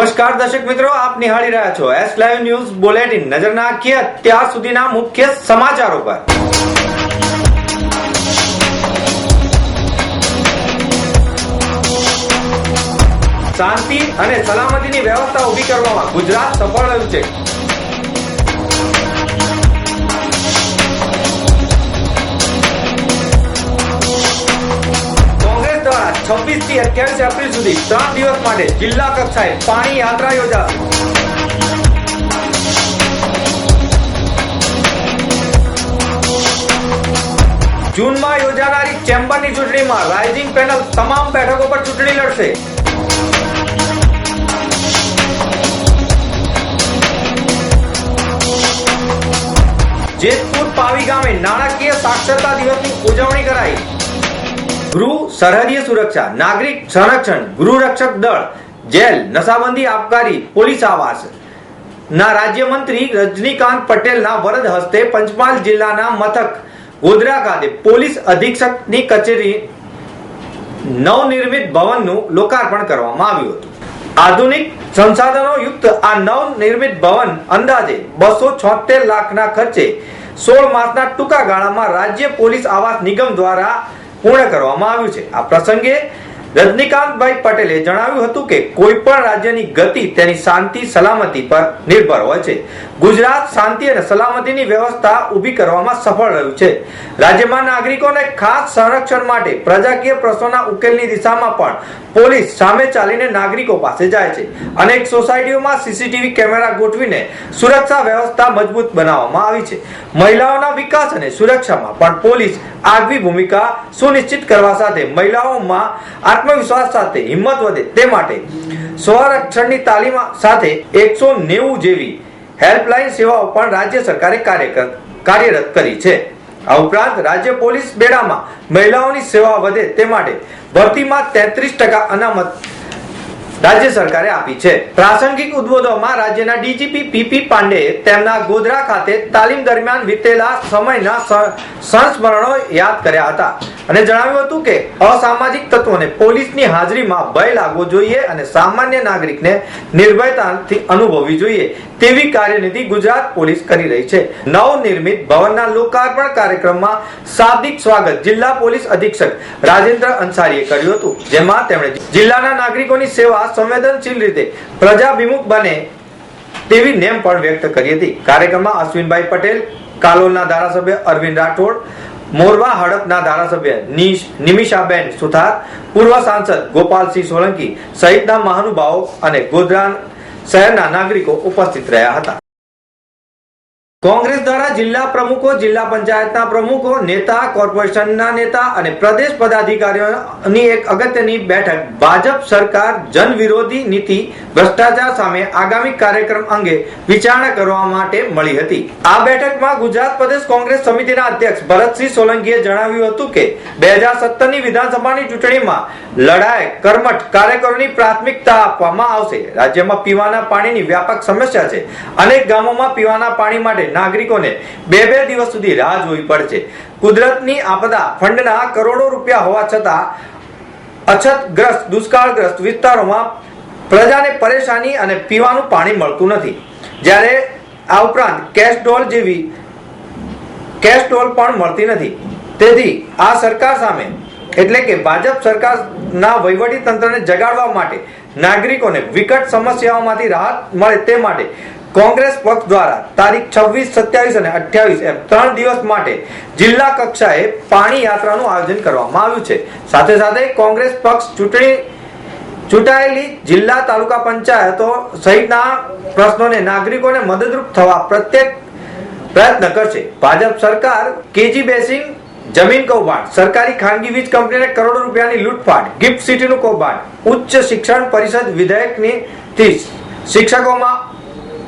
નમસ્કાર દર્શક મિત્રો, આપ નિહાળી રહ્યા છો એસ લાઈવ ન્યૂઝ બુલેટિન નજર નાખીએ અત્યાર સુધીના મુખ્ય સમાચારો પર. શાંતિ અને સલામતીની વ્યવસ્થા ઊભી કરવામાં ગુજરાત સફળ રહ્યું છે. છવ્વીસથી અઠ્યાવીસ એપ્રિલ સુધી ત્રણ દિવસ માટે જિલ્લા કક્ષાએ પાણી યાત્રા યોજાશે. જૂનમાં યોજાનારી ચેમ્બરની ચૂંટણીમાં રાઇઝિંગ પેનલ તમામ બેઠકો પર ચૂંટણી લડશે. જેતપુર પાવી ગામે નાણાકીય સાક્ષરતા દિવસની ઉજવણી કરાઈ. ગૃહ સરહદીય સુરક્ષા, નાગરિક સંરક્ષણ, ગૃહ રક્ષક દળ, જેલ, નશાબંધી આબકારી પોલીસ આવાસ. ના રાજ્યમંત્રી રજનીકાંત પટેલના વરદ હસ્તે પંચમહાલ જિલ્લાના મથક, ગોધરા ખાતે પોલીસ અધિક્ષકની કચેરી નવનિર્મિત ભવનનું લોકાર્પણ કરવામાં આવ્યું હતું. આધુનિક સંસાધનો યુક્ત આ નવનિર્મિત ભવન અંદાજે બસો છોતેર લાખના ખર્ચે સોળ માસના ટૂંકા ગાળામાં રાજ્ય પોલીસ આવાસ નિગમ દ્વારા પૂર્ણ કરવામાં આવ્યું છે. આ પ્રસંગે રજનીકાંતભાઈ પટેલે જણાવ્યું હતું કે કોઈ પણ રાજ્યની ગતિ તેની શાંતિ, સલામતી પર નિર્ભર હોય છે. ગુજરાત શાંતિ અને સલામતીની વ્યવસ્થા ઊભી કરવામાં સફળ રહ્યું છે. રાજ્યમાં નાગરિકોને ખાસ સંરક્ષણ માટે પ્રજાકીય પ્રશ્નોના ઉકેલની દિશામાં પણ પોલીસ સામે ચાલીને નાગરિકો પાસે જાય છે. અનેક સોસાયટીઓમાં સીસીટીવી કેમેરા ગોઠવીને સુરક્ષા વ્યવસ્થા મજબૂત બનાવવામાં આવી છે. મહિલાઓના વિકાસ અને સુરક્ષામાં પણ પોલીસ આગવી ભૂમિકા સુનિશ્ચિત કરવા સાથે મહિલાઓમાં આત્મવિશ્વાસ સાથે હિંમત વધે તે માટે સ્વરક્ષણની તાલીમ સાથે એકસો નેવું જેવી હેલ્પલાઇન સેવાઓ પણ રાજ્ય સરકારે કાર્ય કાર્યરત કરી છે. આ ઉપરાંત રાજ્ય પોલીસ બેડામાં મહિલાઓની સેવા વધે તે માટે ભરતીમાં તેત્રીસ ટકા અનામત રાજ્ય સરકારે આપી છે. પ્રાસંગિક ઉદ્બોધનમાં રાજ્યના ડીજીપી પીપી પાંડે તેમના ગોધરા ખાતે તાલીમ દરમિયાન વીતેલા સમયના સંસ્મરણો યાદ કર્યા હતા. અને જણાવ્યું હતું કે, અસામાજિક તત્વોને પોલીસની હાજરીમાં ભય લાગવો જોઈએ અને સામાન્ય નાગરિકને નિર્ભયતાથી અનુભવવી જોઈએ તેવી કાર્યનીતિ ગુજરાત પોલીસ કરી રહી છે. નવનિર્મિત ભવનના લોકાર્પણ કાર્યક્રમમાં શાબ્દિક સ્વાગત જિલ્લા પોલીસ અધિક્ષક રાજેન્દ્ર અંસારીએ કર્યું હતું, જેમાં તેમણે જિલ્લાના નાગરિકોની સેવા સંવેદનશીલ રીતે પ્રજાભિમુખ બને તેવી નેમ પણ વ્યક્ત કરી હતી. કાર્યક્રમમાં અશ્વિનભાઈ પટેલ, કાલોલના ધારાસભ્ય અરવિંદ રાઠોડ, મોરવા હડપના ધારાસભ્ય નિમિષાબેન સુથાર, પૂર્વ સાંસદ ગોપાલસિંહ સોલંકી સહિતના મહાનુભાવો અને ગોધરા શહેરના નાગરિકો ઉપસ્થિત રહ્યા હતા. કોંગ્રેસ દ્વારા જિલ્લા પ્રમુખો, જિલ્લા પંચાયતના પ્રમુખો, નેતા, કોર્પોરેશનના નેતા અને પ્રદેશ પદાધિકારીઓની એક અગત્યની બેઠક ભાજપ સરકાર જન વિરોધી નીતિ, ભ્રષ્ટાચાર સામે આગામી કાર્યક્રમ અંગે વિચારણા કરવા માટે મળી હતી. આ બેઠકમાં ગુજરાત પ્રદેશ કોંગ્રેસ સમિતિના અધ્યક્ષ ભરતસિંહ સોલંકીએ જણાવ્યું હતું કે, બે હજાર સત્તરની વિધાનસભાની ચૂંટણીમાં લડાઈ, કર્મઠ કાર્યકરોની પ્રાથમિકતા આપવામાં આવશે. રાજ્યમાં પીવાના પાણીની વ્યાપક સમસ્યા છે. અનેક ગામોમાં પીવાના પાણી માટે નાગરિકોને બે બે દિવસ સુધી રાહ જોવી પડશે. કુદરતની આપદા ફંડના કરોડો રૂપિયા હોવા છતાં અછતગ્રસ્ત, દુષ્કાળગ્રસ્ત વિસ્તારોમાં પ્રજાને પરેશાની અને પીવાનું પાણી મળતું નથી. જ્યારે આ ઉપરાંત કેશ જેવી કેસ્ટ્રોલ પણ મળતી નથી. તેથી આ સરકાર સામે, એટલે કે ભાજપ સરકારના વહીવટી તંત્રને જગાડવા માટે નાગરિકોને વિકટ સમસ્યાઓમાંથી રાહત મળે તે માટે કોંગ્રેસ પક્ષ દ્વારા તારીખ છવ્વીસ, સત્યાવીસ અને અઠ્યાવીસ એમ ત્રણ દિવસ માટે જિલ્લા કક્ષાએ પાણી યાત્રાનું આયોજન કરવામાં આવ્યું છે. સાથે સાથે કોંગ્રેસ પક્ષ ચૂંટણી ચૂંટાયેલી જિલ્લા તાલુકા પંચાયતો સહિતના પ્રશ્નોને નાગરિકોને મદદરૂપ થવા પ્રત્યેક પ્રયત્ન કરશે. ભાજપ સરકાર, કેજી બેસિંગ, જમીન કૌભાંડ, સરકારી ખાનગી વીજ કંપનીને કરોડો રૂપિયાની લૂંટફાટ, ગિફ્ટ સિટીનું કૌભાંડ, ઉચ્ચ શિક્ષણ પરિષદ વિધેયકની થી શિક્ષકોમાં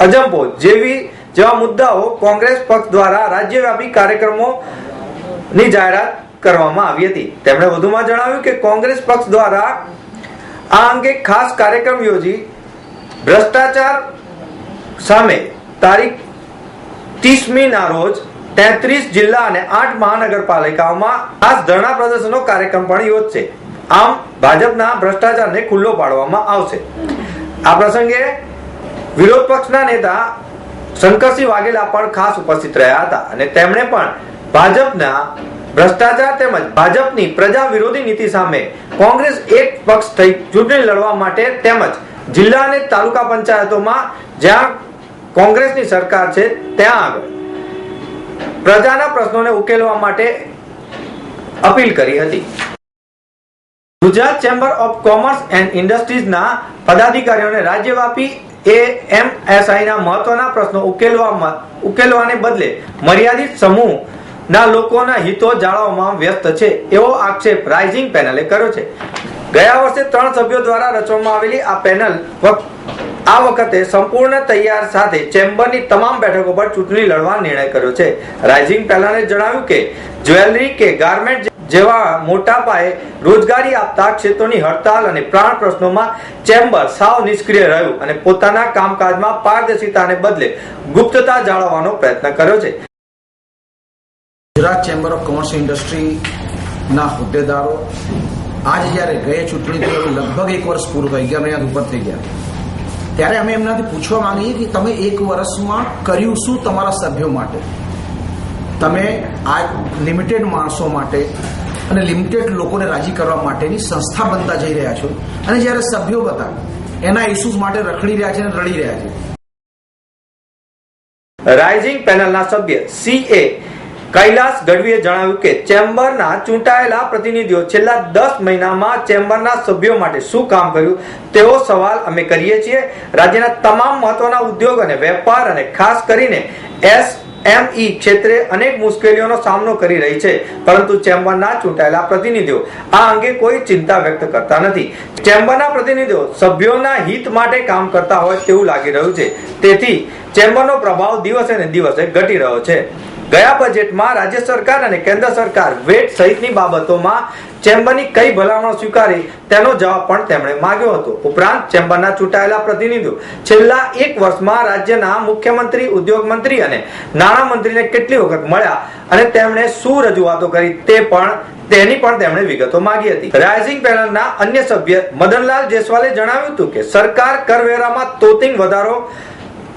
અજંપો જેવી જેવા મુદ્દાઓ કોંગ્રેસ પક્ષ દ્વારા રાજ્યવ્યાપી કાર્યક્રમો ની જાહેરાત કરવામાં આવી હતી. તેમણે વધુમાં જણાવ્યું કે કોંગ્રેસ પક્ષ દ્વારા આ અંગે ખાસ કાર્યક્રમ યોજી ભ્રષ્ટાચાર સામે તારીખ ત્રીસમી ના રોજ તેત્રીસ જિલ્લા અને આઠ મહાનગરપાલિકાઓમાં ખાસ ધરણા પ્રદર્શનનો કાર્યક્રમ પણ યોજશે. આમ ભાજપના ભ્રષ્ટાચારને ખુલ્લો પાડવામાં આવશે. આ પ્રસંગે વિરોધ પક્ષના નેતા શંકરસિંહ વાઘેલા પણ ખાસ ઉપસ્થિત રહ્યા હતા અને તેમણે પણ ભાજપના ભ્રષ્ટાચાર તેમજ ભાજપની પ્રજા વિરોધી નીતિ સામે કોંગ્રેસ એક પક્ષ થઈ ચૂંટણી લડવા માટે તેમજ જિલ્લા અને તાલુકા પંચાયતોમાં જ્યાં કોંગ્રેસની સરકાર છે, ત્યાં આગળ પ્રજાના પ્રશ્નોને ઉકેલવા માટે અપીલ કરી હતી. Gujarat chamber of commerce and ઇન્ડસ્ટ્રીઝના પદાધિકારીઓને રાજ્યવ્યાપી એએમએસઆઈ ના મહત્વના પ્રશ્નો ઉકેલવામાં, ઉકેલવાને બદલે મર્યાદિત સમૂહ ના લોકોના હિતો જાળવવામાં વ્યસ્ત છે, એવો આક્ષેપ રાઇઝિંગ પેનલે કર્યો છે. ગયા વર્ષે ત્રણ સભ્યો દ્વારા રચવામાં આવેલી આ પેનલ આ વખતે સંપૂર્ણ તૈયાર સાથે ચેમ્બરની તમામ બેઠકો પર ચૂંટણી લડવા નિર્ણય કર્યો છે. રાઇઝિંગ પેનલે જણાવ્યું કે, જ્વેલરી કે ગાર્મેન્ટ જેવા મોટા પાયે રોજગારી આપતા ક્ષેત્રોની હડતાલ અને પ્રાણ પ્રશ્નોમાં ચેમ્બર સાવ નિષ્ક્રિય રહ્યું અને પોતાના કામકાજમાં પારદર્શિતાને બદલે ગુપ્તતા જાળવવાનો પ્રયત્ન કર્યો છે. ગુજરાત ચેમ્બર ઓફ કોમર્સ ઇન્ડસ્ટ્રીના હોદ્દેદારો આજે જ્યારે ગયે ચૂંટણી લગભગ એક વર્ષ પૂરું થઈ ગયા મહિના ઉપર થઈ ગયા. ત્યારે અમે એમનાથી પૂછવા માંગીએ કે તમે એક વર્ષમાં કર્યું શું તમારા સભ્યો માટે? તમે આ લિમિટેડ માણસો માટે અને લિમિટેડ લોકોને રાજી કરવા માટેની સંસ્થા બનતા જઈ રહ્યા છો. અને જ્યારે સભ્યો બધા એના ઇસ્યુઝ માટે રખડી રહ્યા છે અને રડી રહ્યા છે. રાઇઝિંગ પેનલના સભ્ય સી એ કૈલાસ ગઢવીએ જણાવ્યું કે ચેમ્બરના ચૂંટાયેલા પ્રતિનિધિઓ છેલ્લા દસ મહિનામાં ચેમ્બરના સભ્યો માટે શું કામ કર્યું તેવો સવાલ અમે કરીએ છીએ. રાજ્યના તમામ મહત્વના ઉદ્યોગ અને વેપાર અને ખાસ કરીને એસ એમઈ ક્ષેત્રે અનેક મુશ્કેલીઓનો સામનો કરી રહી છે, પરંતુ ચેમ્બરના ચૂંટાયેલા પ્રતિનિધિઓ આ અંગે કોઈ ચિંતા વ્યક્ત કરતા નથી. ચેમ્બરના પ્રતિનિધિઓ સભ્યોના હિત માટે કામ કરતા હોય તેવું લાગી રહ્યું છે. તેથી ચેમ્બરનો પ્રભાવ દિવસે ને દિવસે ઘટી રહ્યો છે. ગયા બજેટમાં રાજ્ય સરકાર અને કેન્દ્ર સરકાર વેટ સહિતની બાબતોમાં ચેમ્બરની કઈ ભલામણો સ્વીકારી તેનો જવાબ પણ તેમણે માંગ્યો હતો. ઉપરાંત ચેમ્બરના ચૂંટાયેલા પ્રતિનિધિઓ છેલ્લા એક વર્ષમાં રાજ્યના મુખ્યમંત્રી, ઉદ્યોગ મંત્રી અને નાણાં કેટલી વખત મળ્યા અને તેમણે શું રજૂઆતો કરી તે પણ તેની પણ તેમણે વિગતો માંગી હતી. રાઇઝિંગ પેનલના અન્ય સભ્ય મદનલાલ જયસ્વાલે જણાવ્યું હતું કે સરકાર કરવેરામાં તોતિંગ વધારો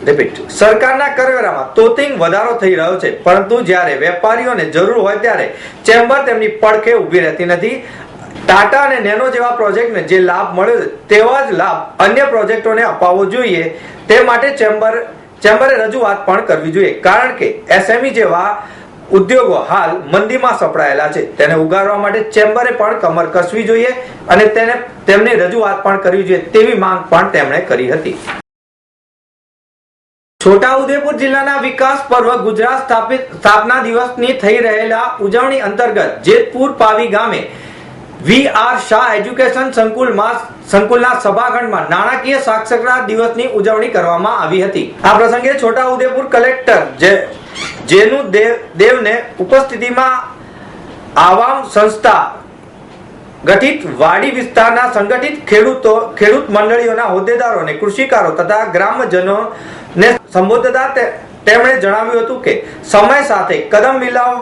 રિપીટ સરકારના કરવેરામાં તોતિંગ વધારો થઈ રહ્યો છે. પરંતુ જ્યારે વેપારીઓને જરૂર હોય ત્યારે ચેમ્બર તેમની પડખે ઊભી રહેતી નથી. ટાટા અને નેનો જેવા પ્રોજેક્ટને જે લાભ મળ્યો છે, તેવા જ લાભ અન્ય પ્રોજેક્ટોને અપાવવો જોઈએ. તે માટે ચેમ્બર, ચેમ્બરે રજૂઆત પણ કરવી જોઈએ. કારણ કે એસએમઈ જેવા ઉદ્યોગો હાલ મંદીમાં સપડાયેલા છે. તેને ઉગારવા માટે ચેમ્બરે પણ કમર કસવી જોઈએ અને તેને, તેમની રજૂઆત પણ કરવી જોઈએ તેવી માંગ પણ તેમણે કરી હતી. છોટાઉદેપુર જિલ્લાના વિકાસ પર્વ ગુજરાત સ્થાપિત સ્થાપના દિવસની થઈ રહેલા ઉજવણી અંતર્ગત જેતપુર પાવી ગામે વી આર શાહ એજ્યુકેશન સંકુલમાં સંકુલના સભાખંડમાં નાણાકીય સાક્ષરતા દિવસની ઉજવણી કરવામાં આવી હતી. આ પ્રસંગે છોટાઉદેપુર કલેક્ટર જે જેનુ દેવ દેવને ઉપસ્થિતિમાં આવામ સંસ્થા ગઠિત વાડી વિસ્તારના સંગઠિત ખેડૂતો, ખેડૂત મંડળીઓના હોદ્દેદારોને કૃષિકારો તથા ગ્રામજનોને સંબોધતા તેમણે જણાવ્યું હતું કે સમય સાથે કદમ મિલાવ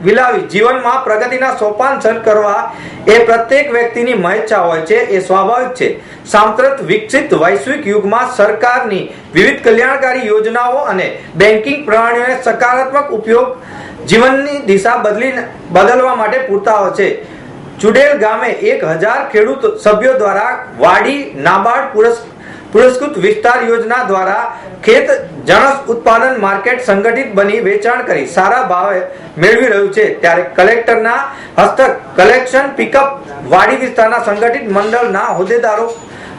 વિલાવી જીવનમાં પ્રગતિના સોપાન સર કરવા એ પ્રત્યેક વ્યક્તિની મહેચ્છા હોય છે, એ સ્વાભાવિક છે. સાંપ્રત વિકસિત વૈશ્વિક યુગમાં સરકારની વિવિધ કલ્યાણકારી યોજનાઓ અને બેન્કિંગ પ્રણાલીઓને સકારાત્મક ઉપયોગ જીવનની દિશા બદલી બદલવા માટે પૂરતા હોય છે. ચુડેલ ગામે એક હજાર ખેડૂત સભ્યો દ્વારા વાડી નાબાર્ડ પુરસ્કૃત વિસ્તાર યોજના દ્વારા ખેત જણસ ઉત્પાદન માર્કેટ સંગઠિત બની વેચાણ કરી સારા ભાવે મેળવી રહ્યું છે. ત્યારે કલેક્ટરના હસ્તક કલેક્શન પિકઅપ વાડી વિસ્તારના સંગઠિત મંડળના હોદ્દેદારો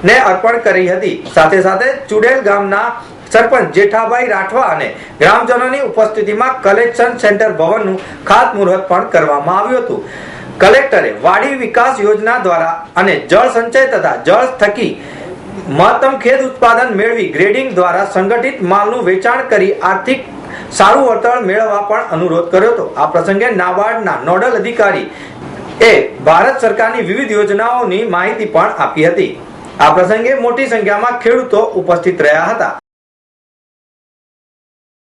ને અર્પણ કરી હતી. સાથે સાથે ચુડેલ ગામના સરપંચ જેઠાભાઈ રાઠવા અને ગ્રામજનોની ઉપસ્થિતિમાં કલેક્શન સેન્ટર ભવનનું ખાતમુહૂર્ત પણ કરવામાં આવ્યું હતું. કલેક્ટરે વાડી વિકાસ યોજના દ્વારા અને જળ સંચય તથા જળ થકી મહત્તમ ખેત ઉત્પાદન મેળવી ગ્રેડિંગ દ્વારા સંગઠિત માલનું વેચાણ કરી આર્થિક સારું વળતર મેળવવા પણ અનુરોધ કર્યો હતો. આ પ્રસંગે નાબાર્ડના નોડલ અધિકારી એ ભારત સરકારની વિવિધ યોજનાઓની માહિતી પણ આપી હતી. આ પ્રસંગે મોટી સંખ્યામાં ખેડૂતો ઉપસ્થિત રહ્યા હતા.